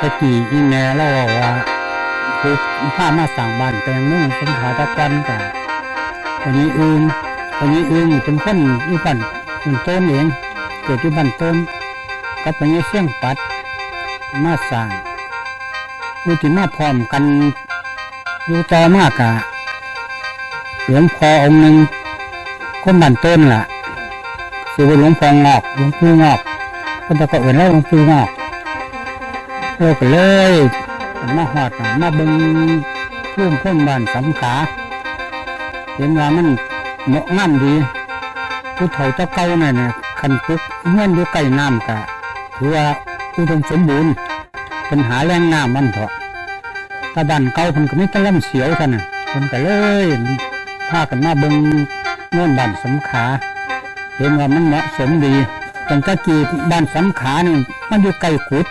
ตะกี้อีแม่เราบอกว่าคือผ้ามาสั่งบ้านแปลงนุ่งสมขาตะกันกับคนนี้อื่นคนนี้อื่นเป็นคนอีบ้านมันต้นเองเกิดที่บ้านต้นกับคนนี้เสี่ยงปัด มาสั่งอุติมาพร้อมกันอยู่ต่อมากะหลวงพ่อองค์หนึ่งคนบ้านต้นล่ะชื่อว่าหลวงพ่องอกหลวงปู่งอกคนตะก็เอื่นแล้วหลวงปู่งอก โอ้ก็เลยมาหอดน่ะมาเบิ่งพุ่มพุ่มบ้านสำขา เห็นว่ามันเหมาะงามดีผู้เฒ่าเจ้าเก่านั่นน่ะคันปุกเงื่อนอยู่ใกล้น้ำกะถือว่าอุดมสมบูรณ์ปัญหาแรงน้ำมันเถอะถ้าบ้านเก่าเพิ่นก็ไมีแตะล่ำเสียวเท่านั้นเพิ่นก็เลยพากันมาเบิ่งโน่นบ้านสำขา เห็นว่ามันเหมาะสมดีตั้งแต่กี้บ้านสำขานี่มันอยู่ใกล้กุด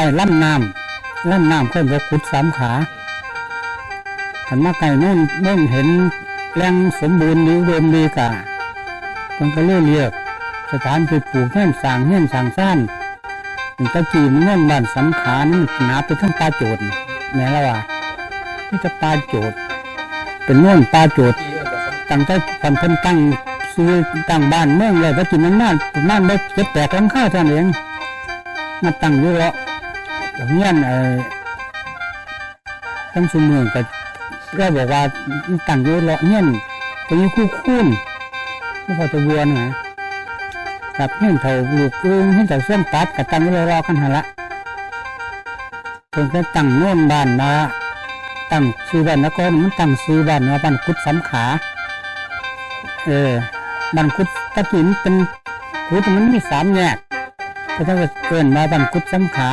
ไก่ล่ำน้ำล่ำน้ำเพิ่นก็ขุดสามขาขันมาไก่นู่นนู่นเห็นแรงสมบูรณ์ดีเดมดีกะมันก็เลื่อนเรียกสถานที่ปลูกเงี้ยนสางเงี้ยนสางซ่านตะกี้มันเงี้ยนบ้านสำขานี่มันหนาไปทั้งปลาโจดแม่ละว่านี่จะปลาโจดเป็นเงี้ยนปลาโจดตั้งแต่พันเพิ่นตั้งซื้อตั้งบ้านเมืองเลยตะกี้มันนานประมาณได้เจ็ดแปดหลังคาเท่านั้นเองมาตั้งอยู่เลาะ เงี้ยนไอ้ทั้งสมืองก็ก็บอกว่าตั้งอยู่เลาะเงี้ยนตรงนี้คู่คุ้นไม่พอจะวัวนะกับเงี้ยนเท่าลูกอึ้งเงี้ยนเท่าเส้นตัดกับตั้งอยู่รอๆกันหันละเพิ่นก็ตั้งโน่นบ้านมาตั้งซื้อบ้านแล้วก็มันตั้งซื้อบ้านมาบ้านกุดสำขา เออบ้านกุดตะกีนเป็นกุดมันมีสามแยกก็ถ้าเกินมาบันกุดซ้ำขา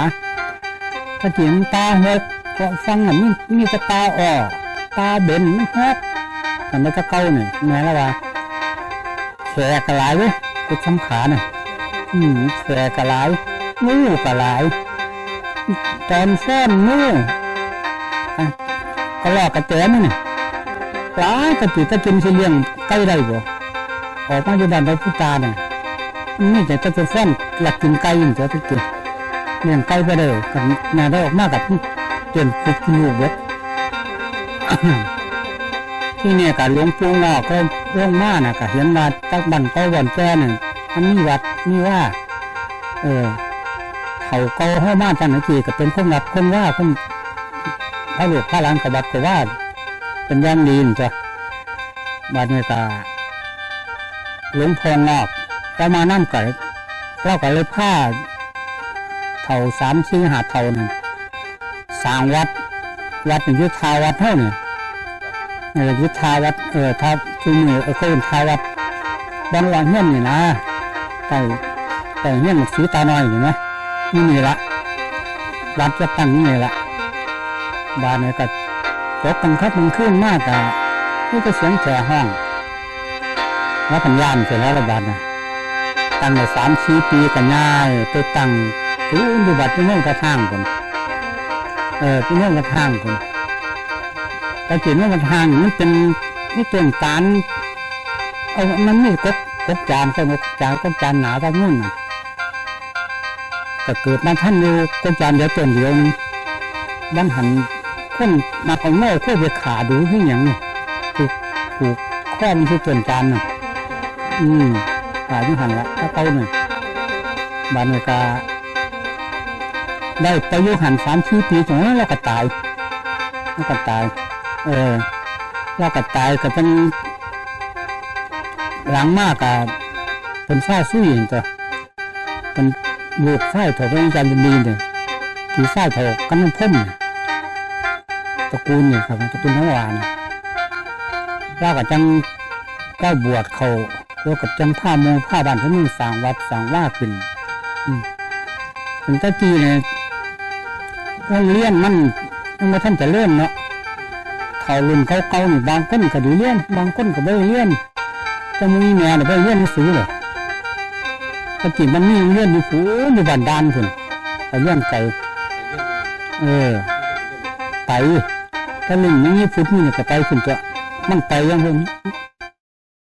ถ้าเถียงตาหกก็ฟังอะมีมีแต่ตาอ่อตาเบนมันฮกแต่ไม่ก็เก้าหนึ่งแม่ละว่าแฉกระหลายเว้ยกุดซ้ำขาเนี่ยอืมแฉกระหลายงูกระหลายตอนฟ้อนงูอะก็ลอกกระแจมั้งเนี่ยปลากระติตะกินสิเลี้ยงไก่ได้บ่ออกมาอยู่บ้านเราพุตาเนี่ยนี่แต่จะเป็นแฟนหลักกินไก่ยิ่งจะจะกิน เลี้ยงไก่ไปเลยกันแม่ได้ออกมากกับเตือนปุกลูกเวทที่เนี่ยกับหลวงปู่งอกก็เรื่องมาน่ะก็เห็นว่าตักบันก้าวันแก่น่ะมันมีวัดมีว่า เออ เขาก้ห้ามาจันทร์กีก็เป็นคนรับคนว่าคนพระหลวงพระหลังกับวัดก็ว่า เป็นย่างดีนจ้ะบัดนี้ก็หลวงพ่องอกก็มานั่งไก่เราก็เลยผ้า เท่าสามสี่หาเท่านั่นสร้างวัด วัดเป็นยุทธาวัดเท่านี่เออยุทธาวัดเออทับคือมือเออเขาเป็นทาวัดบ้านหลังเฮี้ยนนี่นะแต่แต่เฮี้ยนสีตาหน้อยอยู่นะนี่นี่ละวัดจะตั้งนี่ละบ้านเนี่ยก็ตกกันครับมันขึ้นมากอะนี่ก็เสียงแฉห้องแล้วปัญญานเสร็จแล้วระบาดนะตั้งแต่สามสี่ปีกันง่ายไปตั้ง คืออุบัติเป็นเรื่องกระทั่งคนเออเป็นเรื่องกระทั่งคนแต่กินเรื่องกระทั่งมันเป็นนี่เป็นการเอามันนี่กบกบจานใช่ไหมจานกบจานหนาตะมุ่นน่ะแต่เกิดมาท่านอยู่กบจานเดียวต้นเดียวนึงบ้านหันคนมาเอาโง่คู่ไปขาดูที่อย่างนี้ถูกถูกข้อมันคือต้นจานน่ะอืมขายที่หันละถ้าเต้าเนี่ยบานเมกา ได้ไปยู่หันสามสี่ปีจนแล้วก็ตายแล้วก็ตาย เออแล้วก็ตายก็เป็นหลังมากอะเป็นฝ้าสู้อย่างตัวเป็นลูกไส้ถกเป็นจันทร์ดีเนี่ยที่ไส้ถกกันน้ำพ่มเนี่ยตระกูลเนี่ยครับตระกูลทั้งวานแล้วก็จังก็บวชเขาตัวกับจังผ้าโมงผ้าบานเขามึงสั่งวัดสั่งว่าขึ้นอืมถึงตะกี้เนี่ย โรงเรียนมันยังไม่ท่านจะเลื่อนเนาะเขารุ่นเขาเก่านี่บางคนก็ดีเรียนบางคนก็ไม่เรียนจะมีแม่หรือไม่เรียนหนังสือหรอกตะกี้มันมีเรียนอยู่ฝูอยู่บ้านดานพุ่นไปเรียนไกลเออไปถ้าลุงอยังนี้ฟุตนี่ก็ไปขึ้นตัวมันไปยังพวกนี้